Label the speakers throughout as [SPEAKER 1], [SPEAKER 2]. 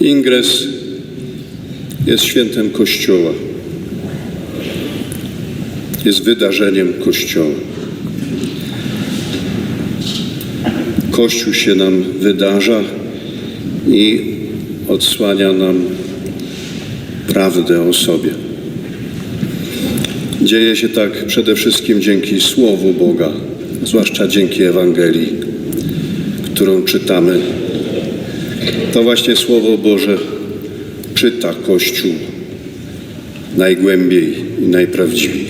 [SPEAKER 1] Ingres jest świętem Kościoła. Jest wydarzeniem Kościoła. Kościół się nam wydarza i odsłania nam prawdę o sobie. Dzieje się tak przede wszystkim dzięki Słowu Boga, zwłaszcza dzięki Ewangelii, którą czytamy. To właśnie Słowo Boże czyta Kościół najgłębiej i najprawdziwiej.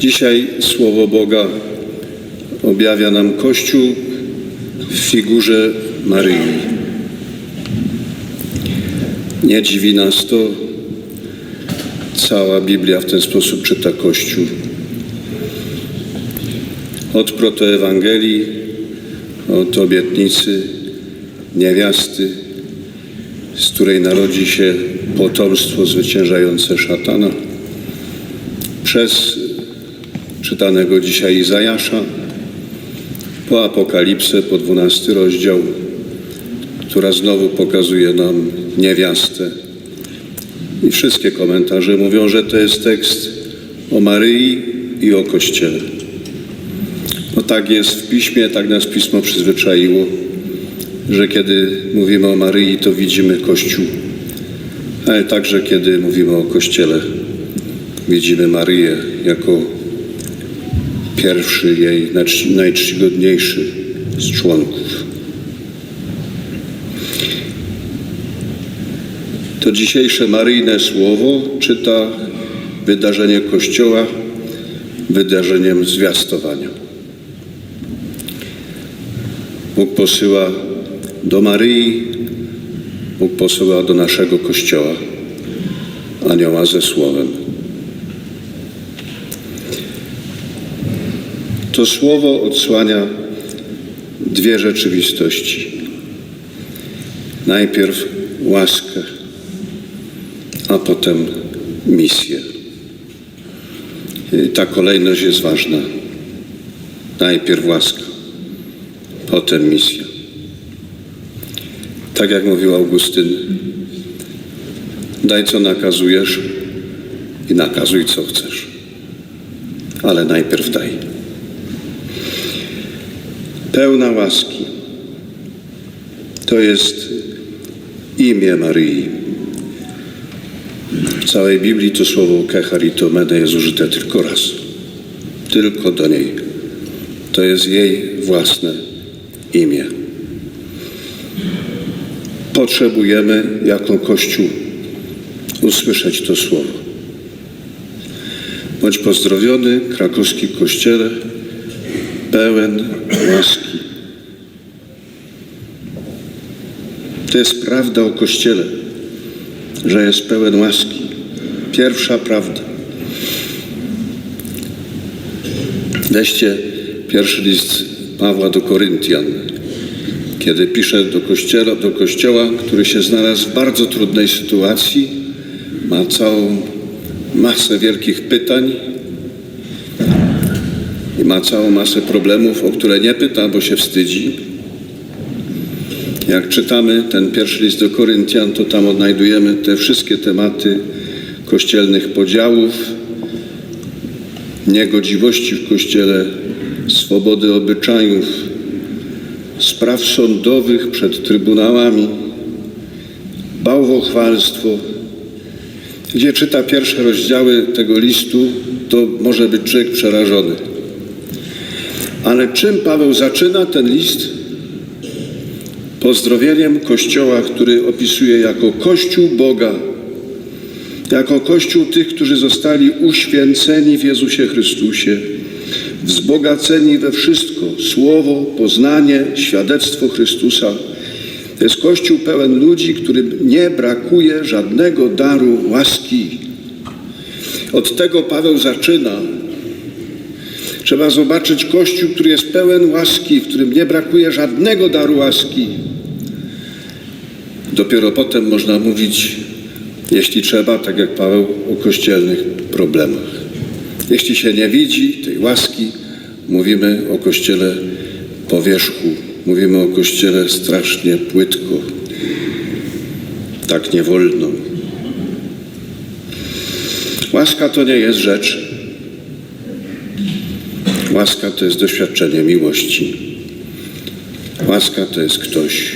[SPEAKER 1] Dzisiaj Słowo Boga objawia nam Kościół w figurze Maryi. Nie dziwi nas to, cała Biblia w ten sposób czyta Kościół. Od protoewangelii, od obietnicy niewiasty, z której narodzi się potomstwo zwyciężające szatana, przez czytanego dzisiaj Izajasza, po Apokalipsę, po dwunasty rozdział, która znowu pokazuje nam niewiastę. I wszystkie komentarze mówią, że to jest tekst o Maryi i o Kościele. No tak jest w Piśmie, tak nas Pismo przyzwyczaiło, że kiedy mówimy o Maryi, to widzimy Kościół, ale także kiedy mówimy o Kościele, widzimy Maryję jako pierwszy jej najczcigodniejszy z członków. To dzisiejsze maryjne słowo czyta wydarzenie Kościoła wydarzeniem zwiastowania. Bóg posyła do Maryi, Bóg posyła do naszego Kościoła anioła ze słowem. To słowo odsłania dwie rzeczywistości. Najpierw łaskę, a potem misję. Ta kolejność jest ważna. Najpierw łaska, potem misja. Tak jak mówił Augustyn, daj co nakazujesz i nakazuj co chcesz, ale najpierw daj. Pełna łaski to jest imię Maryi. W całej Biblii to słowo kecharitomene jest użyte tylko raz. Tylko do niej. To jest jej własne imię. Potrzebujemy jako Kościół usłyszeć to słowo. Bądź pozdrowiony, krakowski Kościele, pełen łaski. To jest prawda o Kościele, że jest pełen łaski. Pierwsza prawda. Weźcie pierwszy list Pawła do Koryntian, kiedy pisze do kościoła, do kościoła, który się znalazł w bardzo trudnej sytuacji, ma całą masę wielkich pytań i ma całą masę problemów, o które nie pyta, bo się wstydzi. Jak czytamy ten pierwszy list do Koryntian, to tam odnajdujemy te wszystkie tematy kościelnych podziałów, niegodziwości w kościele, swobody obyczajów, spraw sądowych przed trybunałami, bałwochwalstwo. Gdzie czyta pierwsze rozdziały tego listu, to może być człowiek przerażony. Ale czym Paweł zaczyna ten list? Pozdrowieniem Kościoła, który opisuje jako Kościół Boga, jako Kościół tych, którzy zostali uświęceni w Jezusie Chrystusie, wzbogaceni we wszystko, słowo, poznanie, świadectwo Chrystusa. To jest Kościół pełen ludzi, którym nie brakuje żadnego daru łaski. Od tego Paweł zaczyna. Trzeba zobaczyć Kościół, który jest pełen łaski, w którym nie brakuje żadnego daru łaski. Dopiero potem można mówić, jeśli trzeba, tak jak Paweł, o kościelnych problemach. Jeśli się nie widzi tej łaski, mówimy o kościele po wierzchu mówimy o Kościele strasznie płytko. Tak nie wolno. Łaska to nie jest rzecz. Łaska to jest doświadczenie miłości. Łaska to jest ktoś.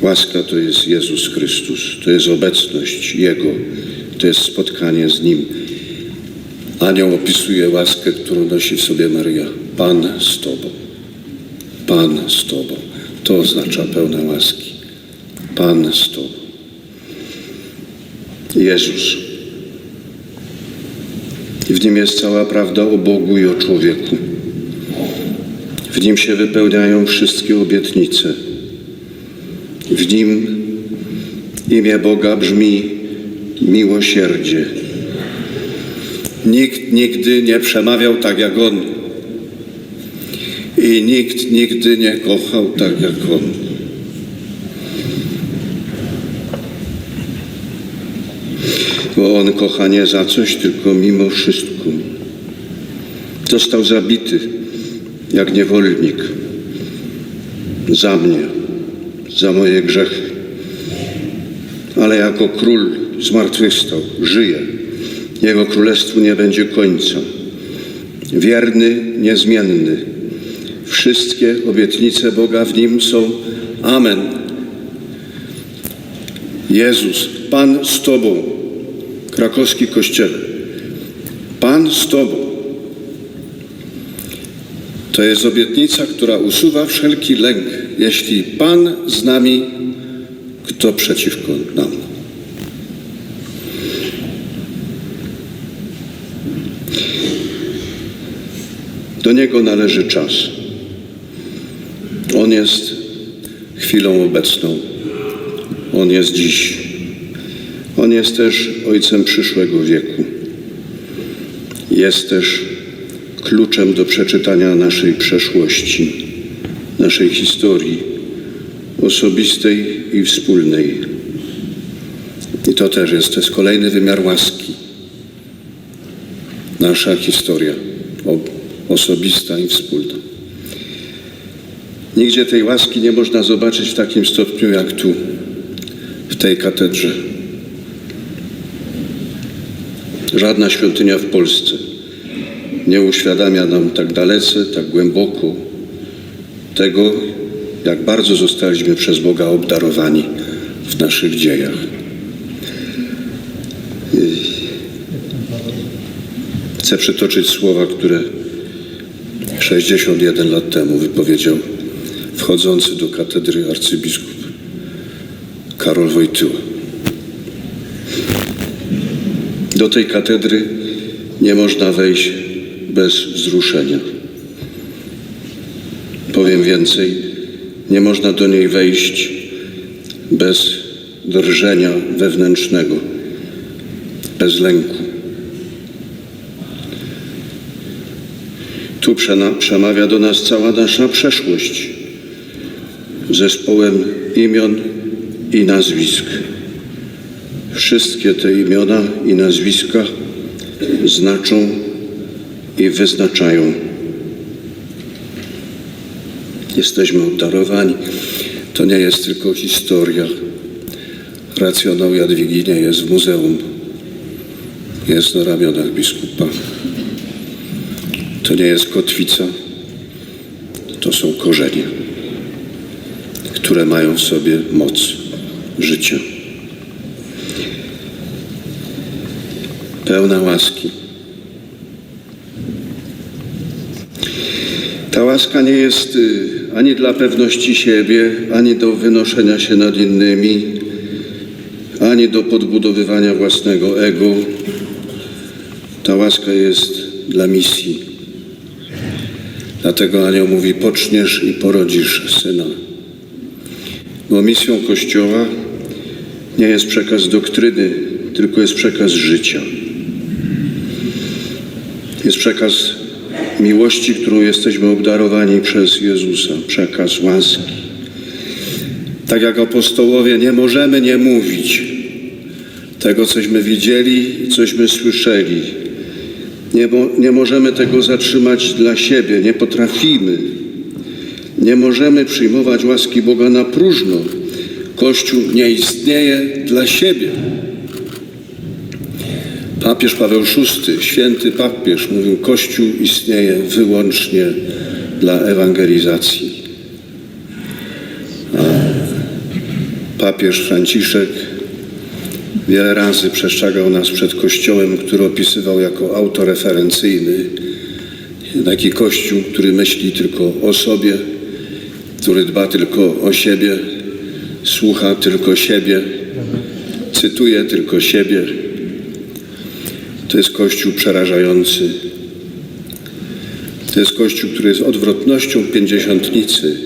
[SPEAKER 1] Łaska to jest Jezus Chrystus. To jest obecność Jego. To jest spotkanie z Nim. Anioł opisuje łaskę, którą nosi w sobie Maryja. Pan z Tobą. Pan z Tobą. To oznacza pełna łaski. Pan z Tobą. Jezus. W nim jest cała prawda o Bogu i o człowieku. W nim się wypełniają wszystkie obietnice. W nim imię Boga brzmi miłosierdzie. Nikt nigdy nie przemawiał tak jak On. I nikt nigdy nie kochał tak jak On. Bo On kocha nie za coś, tylko mimo wszystko. Został zabity jak niewolnik za mnie, za moje grzechy. Ale jako król zmartwychwstał, żyje. Jego królestwu nie będzie końca. Wierny, niezmienny. Wszystkie obietnice Boga w nim są Amen. Jezus, Pan z Tobą, krakowski Kościele. Pan z Tobą. To jest obietnica, która usuwa wszelki lęk. Jeśli Pan z nami, kto przeciwko nam? Do Niego należy czas. On jest chwilą obecną. On jest dziś. On jest też Ojcem przyszłego wieku. Jest też kluczem do przeczytania naszej przeszłości, naszej historii osobistej i wspólnej. I to też jest, to jest kolejny wymiar łaski. Nasza historia osobista i wspólna. Nigdzie tej łaski nie można zobaczyć w takim stopniu jak tu, w tej katedrze. Żadna świątynia w Polsce nie uświadamia nam tak dalece, tak głęboko tego, jak bardzo zostaliśmy przez Boga obdarowani w naszych dziejach. Chcę przytoczyć słowa, które 61 lat temu wypowiedział wchodzący do katedry arcybiskup Karol Wojtyła. Do tej katedry nie można wejść bez wzruszenia. Powiem więcej, nie można do niej wejść bez drżenia wewnętrznego, bez lęku. Tu przemawia do nas cała nasza przeszłość zespołem imion i nazwisk. Wszystkie te imiona i nazwiska znaczą i wyznaczają. Jesteśmy obdarowani. To nie jest tylko historia. Racjonał Jadwigi nie jest w muzeum. Jest na ramionach biskupa. To nie jest kotwica. To są korzenie, które mają w sobie moc życia. Pełna łaski. Ta łaska nie jest y, ani dla pewności siebie, ani do wynoszenia się nad innymi, ani do podbudowywania własnego ego. Ta łaska jest dla misji. Dlatego Anioł mówi, poczniesz i porodzisz syna. Bo misją Kościoła nie jest przekaz doktryny, tylko jest przekaz życia. Jest przekaz miłości, którą jesteśmy obdarowani przez Jezusa, przekaz łaski. Tak jak apostołowie, nie możemy nie mówić tego, cośmy widzieli i cośmy słyszeli. Nie, mo nie możemy tego zatrzymać dla siebie, nie potrafimy. Nie możemy przyjmować łaski Boga na próżno. Kościół nie istnieje dla siebie. Papież Paweł VI, święty papież, mówił: Kościół istnieje wyłącznie dla ewangelizacji. A papież Franciszek wiele razy przestrzegał nas przed Kościołem, który opisywał jako autoreferencyjny. Taki Kościół, który myśli tylko o sobie, który dba tylko o siebie, słucha tylko siebie, cytuje tylko siebie. To jest Kościół przerażający. To jest Kościół, który jest odwrotnością pięćdziesiątnicy.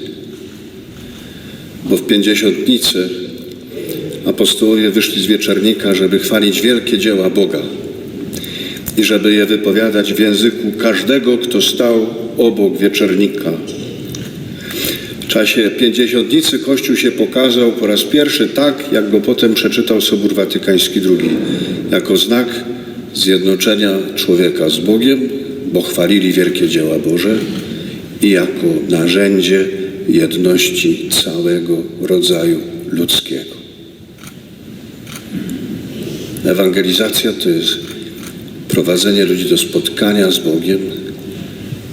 [SPEAKER 1] Bo w pięćdziesiątnicy apostołowie wyszli z wieczornika, żeby chwalić wielkie dzieła Boga i żeby je wypowiadać w języku każdego, kto stał obok wieczornika. W czasie pięćdziesiątnicy Kościół się pokazał po raz pierwszy tak, jak go potem przeczytał Sobór Watykański II, jako znak zjednoczenia człowieka z Bogiem, bo chwalili wielkie dzieła Boże i jako narzędzie jedności całego rodzaju ludzkiego. Ewangelizacja to jest prowadzenie ludzi do spotkania z Bogiem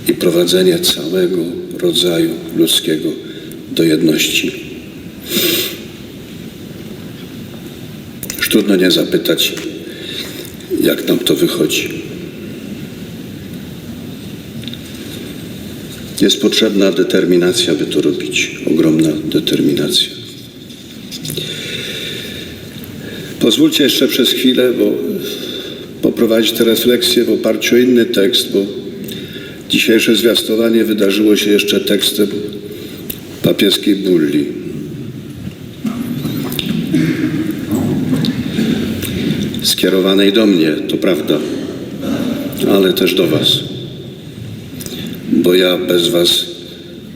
[SPEAKER 1] i prowadzenie całego rodzaju ludzkiego do jedności. Już trudno nie zapytać, jak nam to wychodzi. Jest potrzebna determinacja, by to robić. Ogromna determinacja. Pozwólcie jeszcze przez chwilę, bo poprowadzić tę refleksję w oparciu o inny tekst, bo dzisiejsze zwiastowanie wydarzyło się jeszcze tekstem papieskiej bulli. Skierowanej do mnie, to prawda, ale też do Was, bo ja bez Was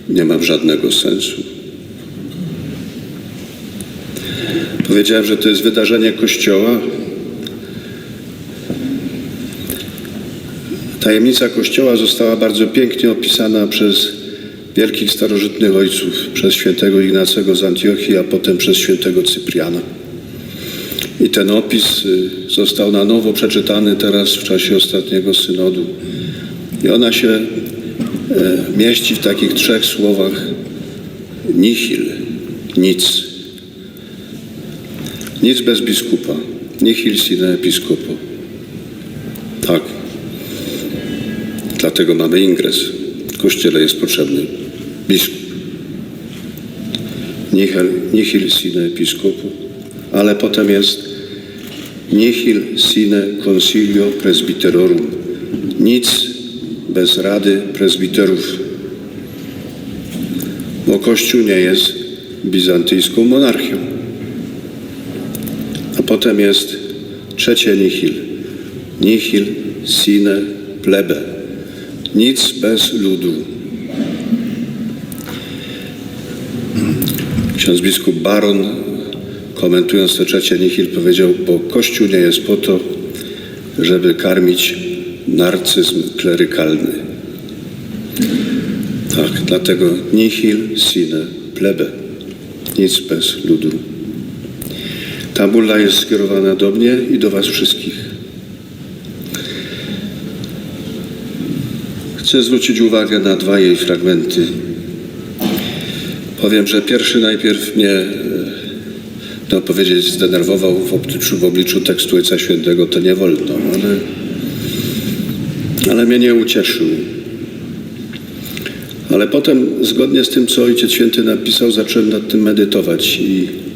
[SPEAKER 1] nie mam żadnego sensu. Powiedziałem, że to jest wydarzenie Kościoła. Tajemnica Kościoła została bardzo pięknie opisana przez wielkich starożytnych ojców, przez świętego Ignacego z Antiochii, a potem przez świętego Cypriana. I ten opis y, został na nowo przeczytany teraz w czasie ostatniego synodu. I ona się e, mieści w takich trzech słowach: nihil, nic. Nic bez biskupa. Nihil sine episcopo. Tak. Dlatego mamy ingres. W kościele jest potrzebny biskup. Nihil, sine episcopo. Ale potem jest nihil sine consilio presbyterorum. Nic bez rady prezbiterów. Bo Kościół nie jest bizantyjską monarchią. Potem jest trzecie nihil. Nihil sine plebe. Nic bez ludu. Ksiądz biskup Baron, komentując to trzecie nihil, powiedział, bo Kościół nie jest po to, żeby karmić narcyzm klerykalny. Tak, dlatego nihil sine plebe. Nic bez ludu. Ta bulla jest skierowana do mnie i do Was wszystkich. Chcę zwrócić uwagę na dwa jej fragmenty. Powiem, że pierwszy najpierw mnie, e, no powiedzieć, zdenerwował w obliczu, w obliczu tekstu Ojca Świętego, to nie wolno, ale, ale mnie nie ucieszył. Ale potem, zgodnie z tym, co Ojciec Święty napisał, zacząłem nad tym medytować i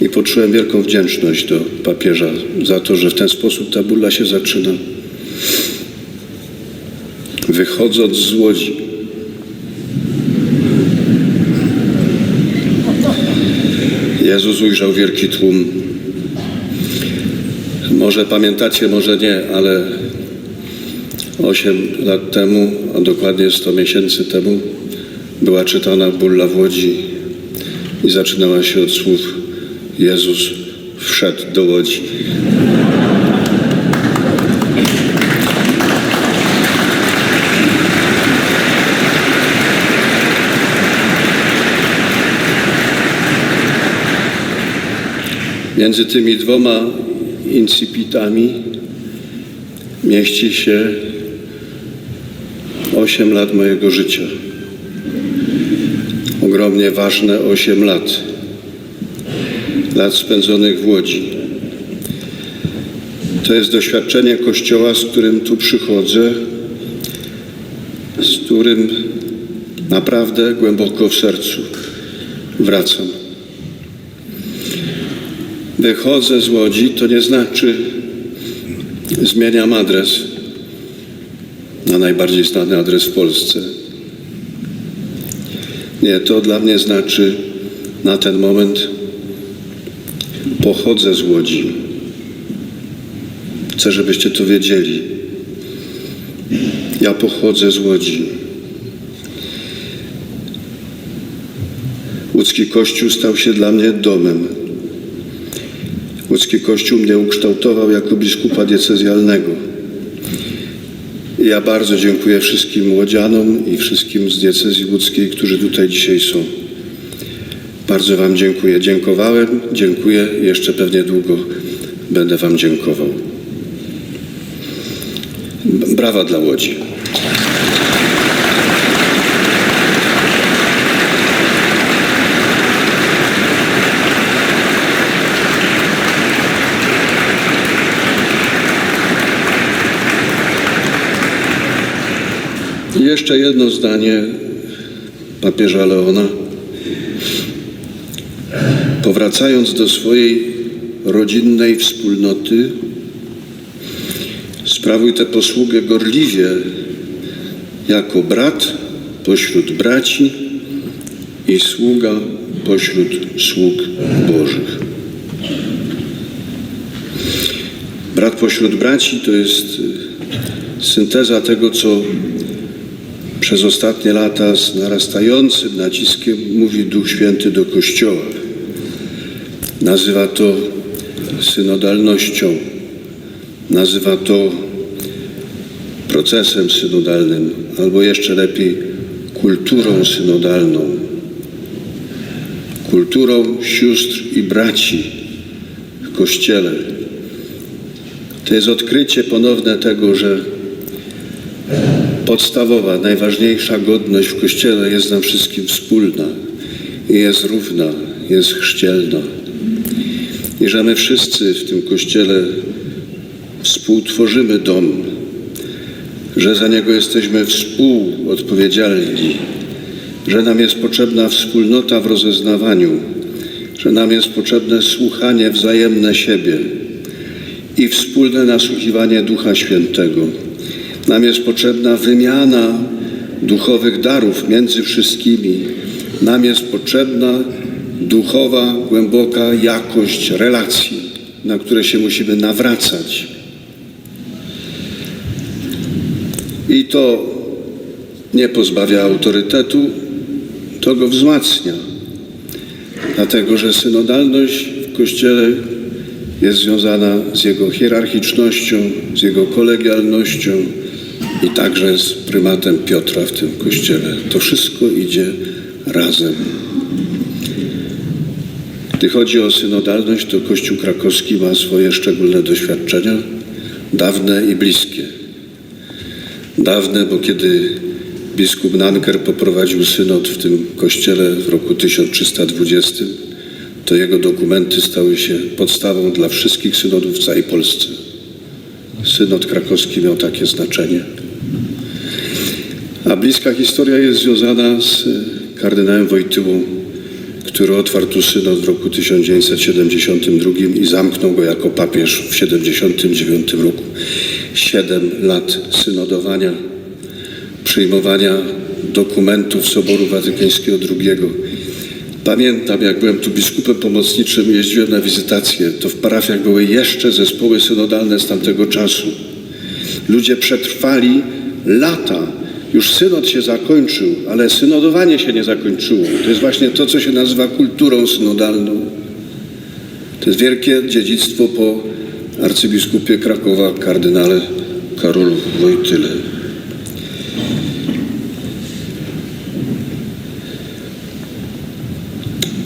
[SPEAKER 1] i poczułem wielką wdzięczność do papieża za to, że w ten sposób ta bulla się zaczyna. Wychodząc z łodzi, Jezus ujrzał wielki tłum. Może pamiętacie, może nie, ale 8 lat temu, a dokładnie 100 miesięcy temu, była czytana bulla w łodzi i zaczynała się od słów Jezus wszedł do łodzi. Między tymi dwoma incipitami mieści się osiem lat mojego życia. Ogromnie ważne osiem lat. Lat spędzonych w Łodzi. To jest doświadczenie Kościoła, z którym tu przychodzę, z którym naprawdę głęboko w sercu wracam. Wychodzę z Łodzi, to nie znaczy zmieniam adres na najbardziej znany adres w Polsce. Nie, to dla mnie znaczy na ten moment pochodzę z Łodzi. Chcę, żebyście to wiedzieli. Ja pochodzę z Łodzi. Łódzki Kościół stał się dla mnie domem. Łódzki Kościół mnie ukształtował jako biskupa diecezjalnego. Ja bardzo dziękuję wszystkim łodzianom i wszystkim z diecezji łódzkiej, którzy tutaj dzisiaj są. Bardzo Wam dziękuję. Dziękowałem, dziękuję jeszcze pewnie długo będę Wam dziękował. Brawa dla Łodzi. Jeszcze jedno zdanie papieża Leona. Powracając do swojej rodzinnej wspólnoty, sprawuj tę posługę gorliwie jako brat pośród braci i sługa pośród sług Bożych. Brat pośród braci to jest synteza tego, co przez ostatnie lata z narastającym naciskiem mówi Duch Święty do Kościoła. Nazywa to synodalnością, nazywa to procesem synodalnym, albo jeszcze lepiej kulturą synodalną, kulturą sióstr i braci w Kościele. To jest odkrycie ponowne tego, że podstawowa, najważniejsza godność w Kościele jest nam wszystkim wspólna i jest równa, jest chrzcielna. I że my wszyscy w tym Kościele współtworzymy dom, że za niego jesteśmy współodpowiedzialni, że nam jest potrzebna wspólnota w rozeznawaniu, że nam jest potrzebne słuchanie wzajemne siebie i wspólne nasłuchiwanie Ducha Świętego. Nam jest potrzebna wymiana duchowych darów między wszystkimi. Nam jest potrzebna duchowa, głęboka jakość relacji, na które się musimy nawracać. I to nie pozbawia autorytetu, to go wzmacnia. Dlatego, że synodalność w Kościele jest związana z jego hierarchicznością, z jego kolegialnością i także z prymatem Piotra w tym Kościele. To wszystko idzie razem. Gdy chodzi o synodalność, to Kościół krakowski ma swoje szczególne doświadczenia, dawne i bliskie. Dawne, bo kiedy biskup Nanker poprowadził synod w tym kościele w roku 1320, to jego dokumenty stały się podstawą dla wszystkich synodów w całej Polsce. Synod krakowski miał takie znaczenie. A bliska historia jest związana z kardynałem Wojtyłą, który otwarł tu synod w roku 1972 i zamknął go jako papież w 1979 roku. Siedem lat synodowania, przyjmowania dokumentów Soboru Watykańskiego II. Pamiętam, jak byłem tu biskupem pomocniczym, jeździłem na wizytacje, to w parafiach były jeszcze zespoły synodalne z tamtego czasu. Ludzie przetrwali lata. Już synod się zakończył, ale synodowanie się nie zakończyło. To jest właśnie to, co się nazywa kulturą synodalną. To jest wielkie dziedzictwo po arcybiskupie Krakowa, kardynale Karolu Wojtyle.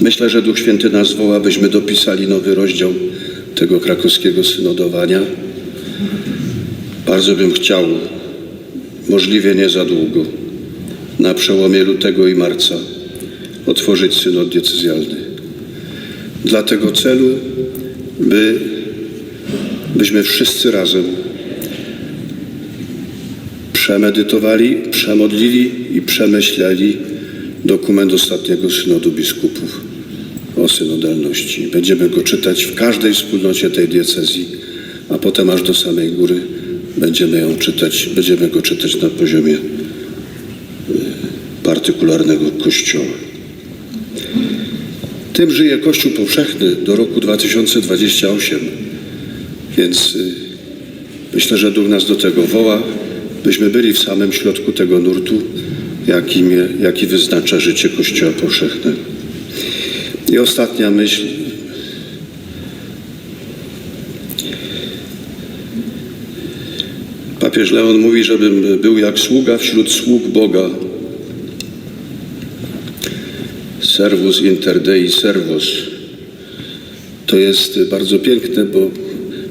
[SPEAKER 1] Myślę, że Duch Święty nas woła, byśmy dopisali nowy rozdział tego krakowskiego synodowania. Bardzo bym chciał, możliwie nie za długo, na przełomie lutego i marca otworzyć synod diecezjalny. Dla tego celu, by, byśmy wszyscy razem przemedytowali, przemodlili i przemyśleli dokument ostatniego synodu biskupów o synodalności. Będziemy go czytać w każdej wspólnocie tej diecezji, a potem aż do samej góry będziemy ją czytać, będziemy go czytać na poziomie y, partykularnego kościoła. Tym żyje Kościół powszechny do roku 2028, więc y, myślę, że Duch nas do tego woła, byśmy byli w samym środku tego nurtu, jaki wyznacza życie Kościoła powszechnego. I ostatnia myśl. Papież Leon mówi, żebym był jak sługa wśród sług Boga. Servus inter Dei servus. To jest bardzo piękne, bo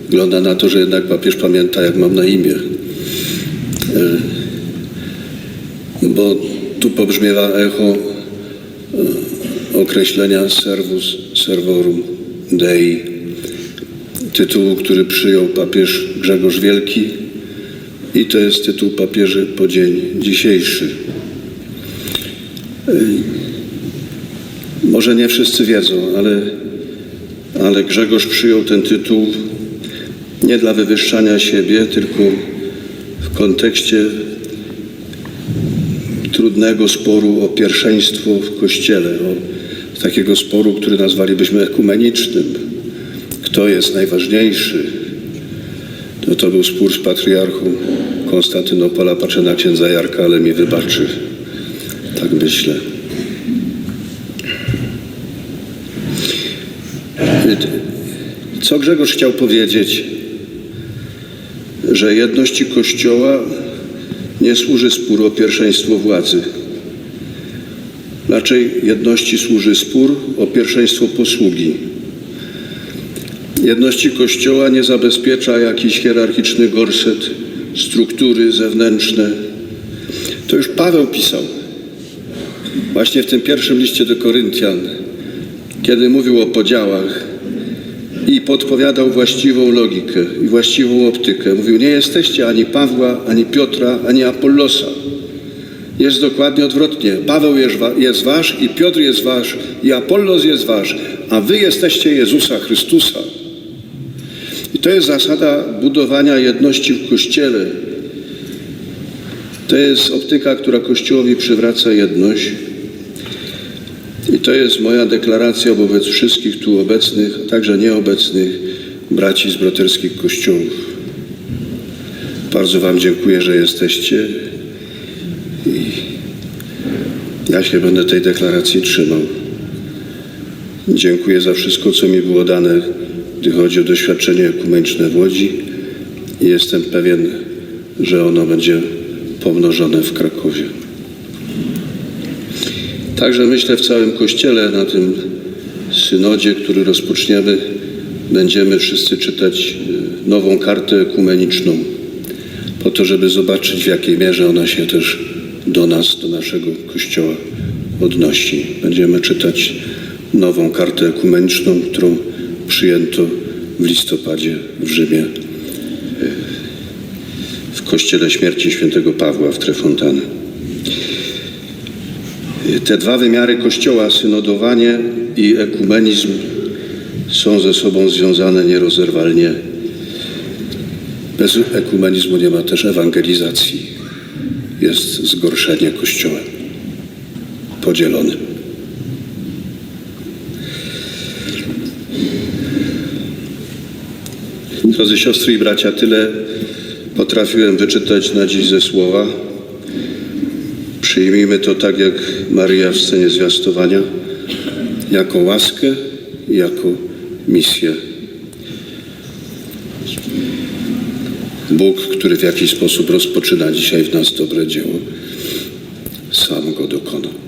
[SPEAKER 1] wygląda na to, że jednak papież pamięta, jak mam na imię. E, Bo tu pobrzmiewa echo e, określenia servus servorum Dei, tytułu, który przyjął papież Grzegorz Wielki i to jest tytuł papieży po dzień dzisiejszy. Może nie wszyscy wiedzą, ale, ale Grzegorz przyjął ten tytuł nie dla wywyższania siebie, tylko w kontekście trudnego sporu o pierwszeństwo w Kościele, o takiego sporu, który nazwalibyśmy ekumenicznym. Kto jest najważniejszy? To był spór z patriarchą Konstantynopola. Patrzę na księdza Jarka, ale mi wybaczy. Tak myślę. Co Grzegorz chciał powiedzieć? Że jedności Kościoła nie służy spór o pierwszeństwo władzy. Raczej jedności służy spór o pierwszeństwo posługi. Jedności Kościoła nie zabezpiecza jakiś hierarchiczny gorset, struktury zewnętrzne. To już Paweł pisał. Właśnie w tym pierwszym liście do Koryntian, kiedy mówił o podziałach i podpowiadał właściwą logikę i właściwą optykę. Mówił, nie jesteście ani Pawła, ani Piotra, ani Apollosa. Jest dokładnie odwrotnie. Paweł jest, wa- jest wasz i Piotr jest wasz i Apollos jest wasz, a wy jesteście Jezusa Chrystusa. I to jest zasada budowania jedności w Kościele. To jest optyka, która Kościołowi przywraca jedność. I to jest moja deklaracja wobec wszystkich tu obecnych, a także nieobecnych braci z braterskich kościołów. Bardzo Wam dziękuję, że jesteście i ja się będę tej deklaracji trzymał. Dziękuję za wszystko, co mi było dane, gdy chodzi o doświadczenie ekumeniczne w Łodzi jestem pewien, że ono będzie pomnożone w Krakowie. Także myślę w całym Kościele na tym synodzie, który rozpoczniemy, będziemy wszyscy czytać e, nową kartę ekumeniczną, po to, żeby zobaczyć w jakiej mierze ona się też do nas, do naszego Kościoła odnosi. Będziemy czytać nową kartę ekumeniczną, którą przyjęto w listopadzie w Rzymie e, w Kościele Śmierci Świętego Pawła w Trefontane. Te dwa wymiary Kościoła, synodowanie i ekumenizm, są ze sobą związane nierozerwalnie. Bez ekumenizmu nie ma też ewangelizacji. Jest zgorszenie Kościołem podzielonym. Drodzy siostry i bracia, tyle potrafiłem wyczytać na dziś ze słowa. Przyjmijmy to tak jak Maria w scenie zwiastowania, jako łaskę i jako misję. Bóg, który w jakiś sposób rozpoczyna dzisiaj w nas dobre dzieło, sam go dokona.